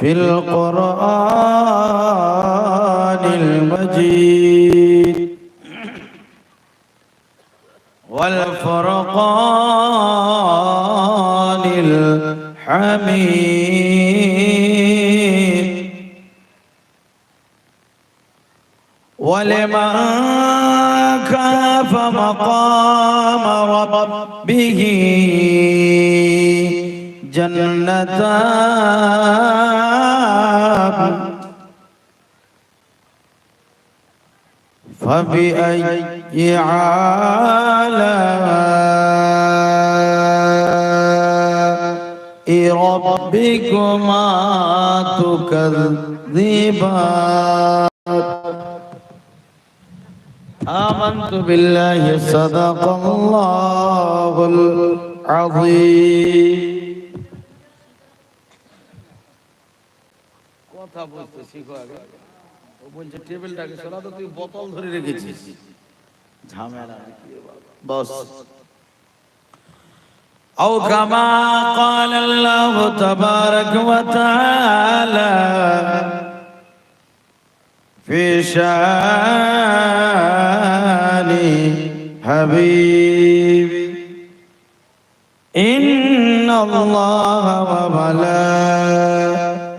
في القرآن المجيد. والفرقان الحميد. ولمن كاف مقام ربه جنتان فبأي آلاء ربكما تكذبان آمنت بالله صدق الله العظيم কথা বলতে শিখো আগে ও বলছে টেবিলটাকে সরা তো তুই বোতল ধরে রেখেছিস ঝামেলা নাকি রে বাবা। বস أو كما قال الله تبارك وتعالى في شان حبيب إن الله وملائكته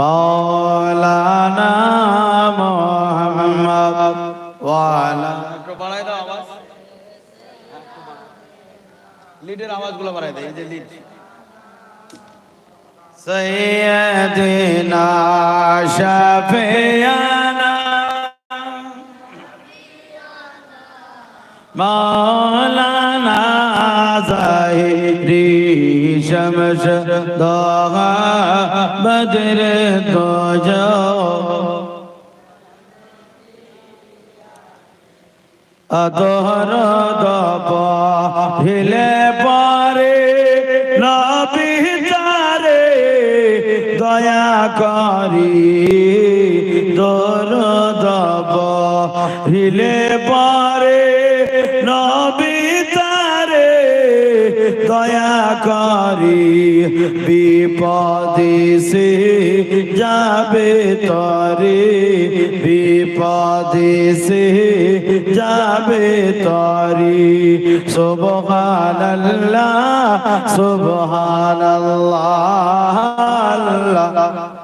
মৌলানা মোহাম্মদ ওয়ালা বাড়ায় আওয়াজ। লিডের আওয়াজগুলো বাড়ায় দাও এই যে লিড। সৈয়দিনা শাফিয়ানা মা شمس ضاغا بدر الضجا আদর দপ হিলে পারে নবী তারে দয়া করি দর দপ হিলে পারে দয়া করি বিপদে সে যাবে তরে বিপদে সে যাবে তরি। সুবহানাল্লাহ সুবহানাল্লাহ আল্লাহ।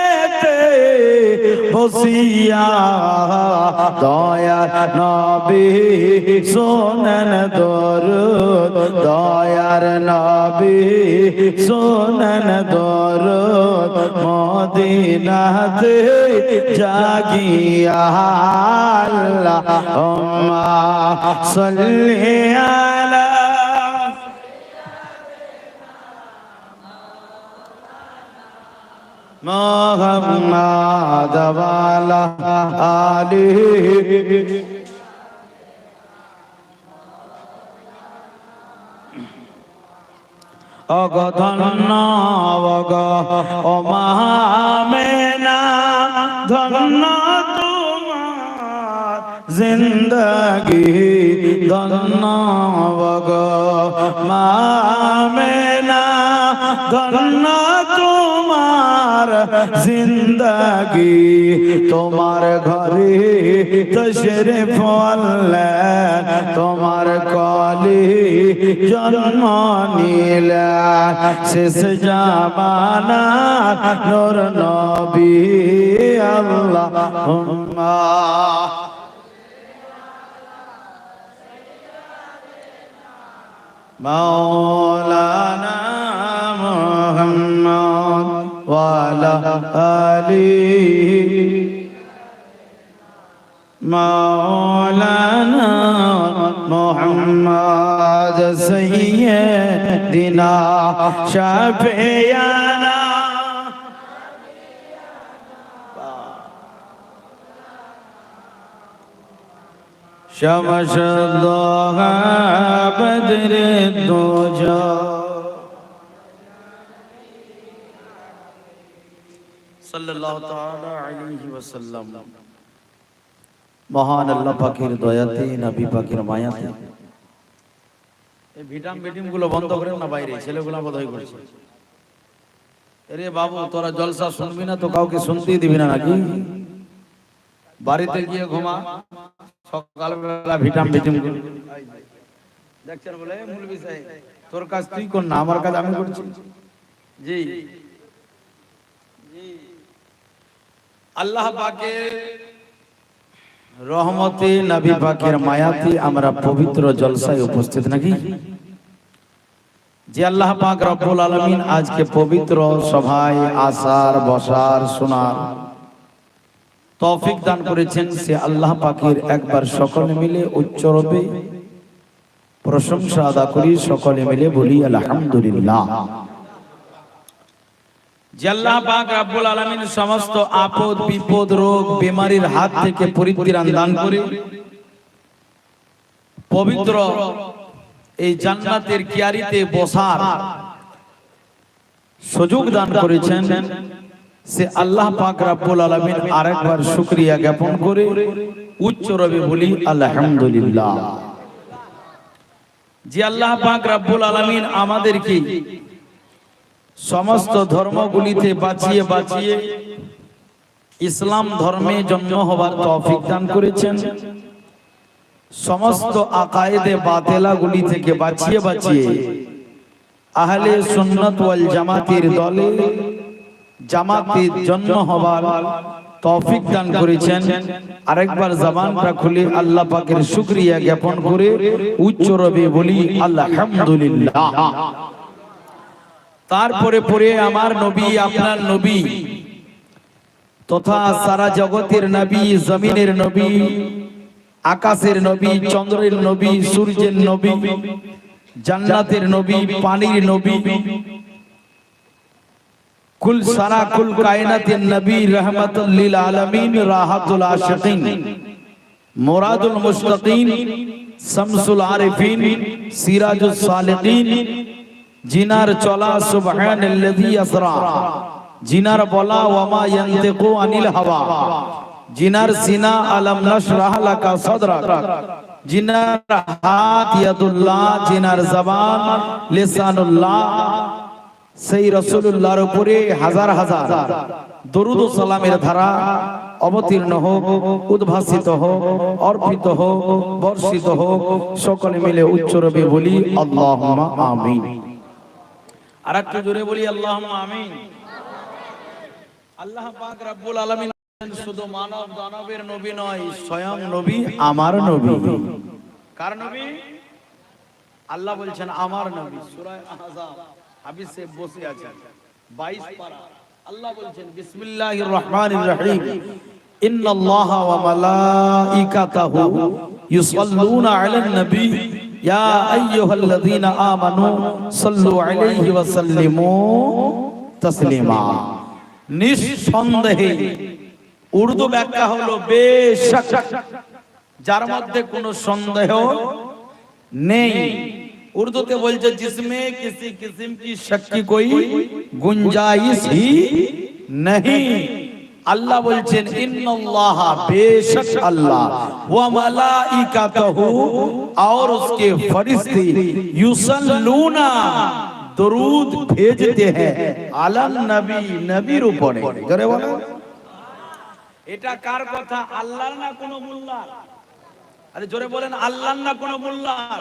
বসিয়া। দয়া নবী সোনন দরুদ। দয়ার নবী সোনন দরুদ। মদিনাতে জাগিয়া আল্লাহুম্মা সাল্লি আলা মোহাম্মদ আলী। অগধন্য অগ অমামেনা ধন্য তোমার জিন্দগি। ধন্য অগ মামেনা ধন্য তোমার তোমার জিন্দগি তোমার ঘরে তশরে ফলে তোমার কলি জন্ম নিলে শেষ জামানা নূর নবী আল্লাহ مولانا آله مولانا محمد سيدنا شفيعنا شمس الضحى بدر الدجى মহান আল্লাহ পাকের দয়াতে, নবী পাকের মায়াতে। এই ভিটাম ভিটিমগুলো বন্ধ করেন না বাইরে, ছেলেগুলো বোধহয় করছে। আরে বাবু, তোরা জলসা শুনবি না তো কাউকে শুনতেই দিবি না নাকি? বাড়িতে গিয়ে ঘুমা। সকালবেলা ভিটাম ভিটিম দেখছেন বলে মুলবি সাহেব, তোর কাজ তুই কর না, আমার কাজ আমি করছি। জি। জি। আল্লাহ পাকের রহমতে, নবী পাকের মায়াতে আমরা পবিত্র জলসায় উপস্থিত নাকি? যে আল্লাহ পাক রব্বুল আলামিন আজকে পবিত্র সভায় আসার, বসার, শোনার তৌফিক দান করেছেন, সে আল্লাহ পাকের একবার সকলে মিলে উচ্চ রবে প্রশংসা আদা করি, সকলে মিলে বলি, আলহামদুলিল্লাহ। সমস্ত আপদ, বিপদ, রোগ হাত থেকে দান করে পবিত্র এই জান্নাতের কিয়ারিতে বসার সুযোগ দান করেছেন। সে আল্লাহ পাক রাব্বুল আলামিন আরেকবার শুকরিয়া জ্ঞাপন করে উচ্চ রবে বলি, আলহামদুলিল্লাহ। যে আল্লাহ পাক রাব্বুল আলামিন আমাদেরকে সমস্ত ধর্মগুলিতে বাঁচিয়ে বাঁচিয়ে ইসলাম ধর্মে জন্ম হবার তৌফিক দান করেছেন। সমস্ত আকায়েদে বাতেলা গুলি থেকে বাঁচিয়ে বাঁচিয়ে আহলে সুন্নাত ওয়াল জামাতের দলে জামাতের জন্ম হবার তৌফিক দান করেছেন। আরেকবার জবানটা খুলে আল্লাহ পাকের শুকরিয়া জ্ঞাপন করে উচ্চ রবে বলি, আলহামদুলিল্লাহ। তারপরে পরে আমার নবী আপনার নবী। তথা সারা জগতের নবী জমিনের নবী আকাশের নবী চন্দ্রের নবী সূর্যের নবী জান্নাতের নবী পানির নবী। কুল সারা কুল কায়নাতের নবী রহমাতুল লিল আলামিন রাহাতুল আশিকিন। মুরাদুল মুস্তাকিন শামসুল আরিফিন সিরাজুস সালিকিন জিনার চলা সুবহানাল্লাযী আসরা জিনার বলা, ওয়ামা ইয়ান্তিকু আনিল হাওয়া। জিনার সিনা, আলম নশরাহ লাকা সাদরাক। জিনার হাত, ইয়াদুল্লাহ, জিনার জবান, লিসানুল্লাহ, সেই রসুল্লাহর উপরে হাজার হাজার। দরুদ ও সালামের ধারা অবতীর্ণ হোক, উদ্ভাসিত হোক, অর্পিত হোক, বর্ষিত হোক, সকলে মিলে উচ্চ রবে বলি আল্লাহ আমিন। আর একটু জোরে বলি আল্লাহ আমিন। আল্লাহ পাক রাব্বুল আলামিন শুধু মানব দানবের নবী নয়, স্বয়ং নবী আমার নবী। কার নবী? আল্লাহ বলছেন, আমার নবী। সূরা আহজাব হাবিসে বসে আছেন 22 পারা। আল্লাহ বলছেন, বিসমিল্লাহির রহমানির রহিম। ইন্নাল্লাহা ওয়া মালাইকাতাহু ইউসাল্লুনা আলান নবী। ইয়া আইয়ুহাল্লাযীনা আমানু সাল্লু আলাইহি ওয়া সাল্লিমু তাসলিমা নিঃসন্দেহে উর্দু ব্যাখ্যা হলো বেশক যার মধ্যে কোনো সন্দেহ নেই উর্দুতে বলছে जिसमें किसी किस्म की शक की कोई गुंजाइश ही नहीं আল্লাহ বলছেন আল্লাহ এটা কার কথা না কোন মোল্লার? আরে জোরে বলেন আল্লাহ না কোন মোল্লার?